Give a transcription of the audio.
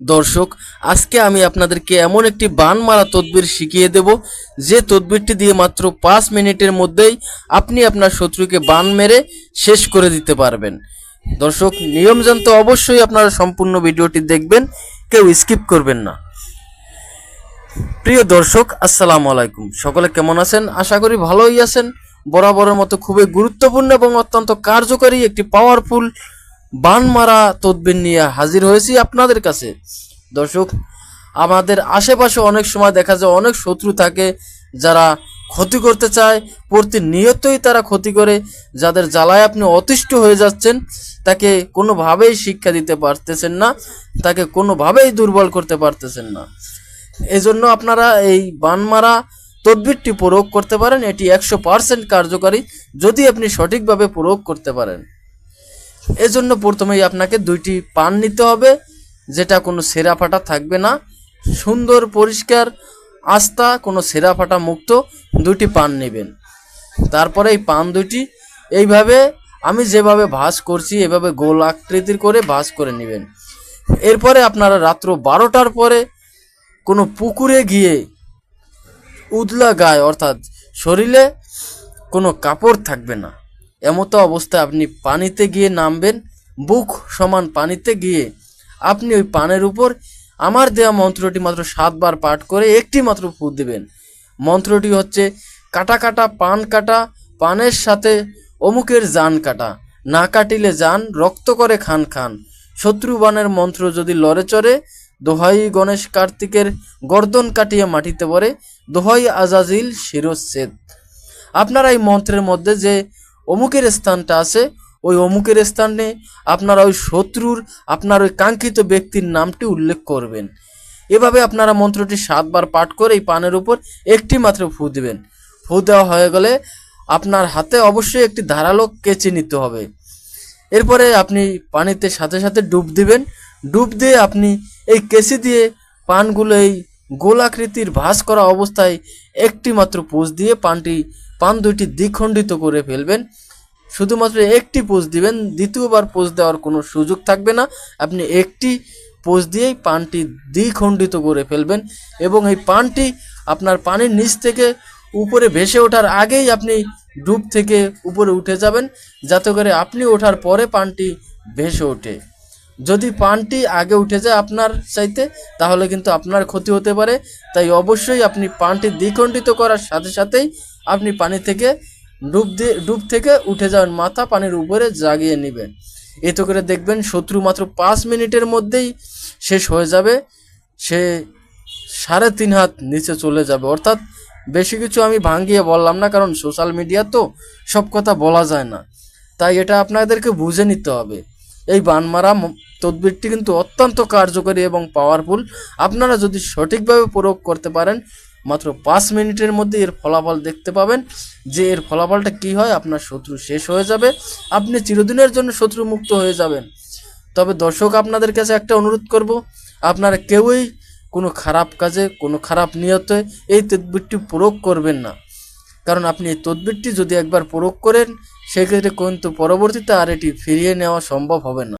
দর্শক, আজকে আমি আপনাদেরকে এমন একটি বান মারা তদবির শিখিয়ে দেব, যে তদবিরটি দিয়ে মাত্র পাঁচ মিনিটের মধ্যেই আপনি আপনার শত্রুকে বান মেরে শেষ করে দিতে পারবেন। দর্শক, নিয়ম জানতে অবশ্যই আপনারা সম্পূর্ণ ভিডিওটি দেখবেন, কেউ স্কিপ করবেন না। প্রিয় দর্শক, আসসালামু আলাইকুম। সকলে কেমন আছেন? আশা করি ভালোই আছেন। বরাবরের মতো খুবই গুরুত্বপূর্ণ এবং অত্যন্ত কার্যকরী একটি পাওয়ারফুল বান মারা তদবির নিয়ে হাজির হয়েছি আপনাদের কাছে। দর্শক, আমাদের আশেপাশে অনেক সময় দেখা যায় অনেক শত্রু থাকে যারা ক্ষতি করতে চায়, প্রতিনিয়তই তারা ক্ষতি করে, যাদের জ্বালায় আপনি অতিষ্ঠ হয়ে যাচ্ছেন, তাকে কোনোভাবেই শিক্ষা দিতে পারতেছেন না, তাকে কোনোভাবেই দুর্বল করতে পারতেছেন না। এজন্য আপনারা এই বানমারা তদবিরটি প্রয়োগ করতে পারেন, এটি একশো পার্সেন্ট কার্যকারী, যদি আপনি সঠিকভাবে প্রয়োগ করতে পারেন। এজন্য প্রথমেই আপনাকে দুইটি পান নিতে হবে, যেটা কোনো সেরা ফাটা থাকবে না। সুন্দর, পরিষ্কার, আস্থা, কোনো সেরা ফাটা মুক্ত দুটি পান নেবেন। তারপরে এই পান দুটি এইভাবে আমি যেভাবে ভাঁজ করছি, এভাবে গোল আকৃতির করে ভাঁজ করে নেবেন। এরপরে আপনারা রাত্র বারোটার পরে কোনো পুকুরে গিয়ে উদলা গায়ে, অর্থাৎ শরীরে কোনো কাপড় থাকবে না। এমতো অবস্থায় আপনি পানিতে গিয়ে নামবেন, বুক সমান পানিতে গিয়ে আপনি ওই পানের উপর আমার দেওয়া মন্ত্রটি মাত্র সাতবার পাঠ করে একটি মাত্র ফু দেবেন। মন্ত্রটি হচ্ছে, কাটা কাটা পান কাটা, পানের সাথে অমুকের জান কাটা, না কাটিলে যান রক্ত করে খান খান। শত্রুবানের মন্ত্র যদি লড়ে চড়ে, দোহাই গণেশ কার্তিকের গর্দন কাটিয়ে মাটিতে পড়ে দোহাই আজাজিল শিরচ্ছেদ আপনারা এই মন্ত্রের মধ্যে যে অমুকের স্থানটা আছে, ওই অমুকের স্থানে আপনারা ওই শত্রুর, আপনার ওই কাঙ্ক্ষিত ব্যক্তির নামটি উল্লেখ করবেন। এভাবে আপনারা মন্ত্রটি সাতবার পাঠ করে এই পানের উপর একটি মাত্র ফু দেবেন। ফু দেওয়া হয়ে গেলে আপনার হাতে অবশ্যই একটি ধারালো কেচি নিতে হবে। এরপরে আপনি পানিতে সাথে সাথে ডুব দিবেন। ডুব দিয়ে আপনি এই কেসি দিয়ে পানগুলো এই গোলাকৃতির ভাস করা অবস্থায় একটি মাত্র পোজ দিয়ে পানটি, পান দুইটি দ্বিখণ্ডিত করে ফেলবেন। শুধুমাত্র একটি পোজ দিবেন, দ্বিতীয়বার পোজ দেওয়ার কোনো সুযোগ থাকবে না। আপনি একটি পোজ দিয়েই পানটি দ্বিখণ্ডিত করে ফেলবেন এবং এই পানটি আপনার পানির নিচ থেকে উপরে ভেসে ওঠার আগেই আপনি ডুব থেকে উপরে উঠে যাবেন, যাতে করে আপনি ওঠার পরে পানটি ভেসে ওঠে। যদি পানটি আগে উঠে যায় আপনার চাইতে, তাহলে কিন্তু আপনার ক্ষতি হতে পারে। তাই অবশ্যই আপনি পানটি দ্বিখণ্ডিত করার সাথে সাথেই আপনি পানি থেকে ডুব দিয়ে, ডুব থেকে উঠে যাবেন মাথা পানির উপরে জাগিয়ে নেবেন। এতে করে দেখবেন শত্রু মাত্র পাঁচ মিনিটের মধ্যেই শেষ হয়ে যাবে। সে সাড়ে তিন হাত নিচে চলে যাবে। অর্থাৎ বেশি কিছু আমি ভাঙ্গিয়ে বললাম না, কারণ সোশ্যাল মিডিয়া তো সব কথা বলা যায় না। তাই এটা আপনাদেরকে বুঝে নিতে হবে। এই বানমারা তদবিরটি কিন্তু অত্যন্ত কার্যকরী এবং পাওয়ারফুল আপনারা যদি সঠিকভাবে প্রয়োগ করতে পারেন, মাত্র পাঁচ মিনিটের মধ্যে এর ফলাফল দেখতে পাবেন। যে এর ফলাফলটা কি হয়, আপনার শত্রু শেষ হয়ে যাবে। আপনি চিরদিনের জন্য শত্রু মুক্ত হয়ে যাবেন। তবে দর্শক, আপনাদের কাছে একটা অনুরোধ করব, আপনারা কেউই কোনো খারাপ কাজে, কোনো খারাপ নিয়তে এই তদবিরটি প্রয়োগ করবেন না। কারণ আপনি এই তদবিরটি যদি একবার প্রয়োগ করেন, সেক্ষেত্রে কিন্তু পরবর্তীতে আর এটি ফিরিয়ে নেওয়া সম্ভব হবে না।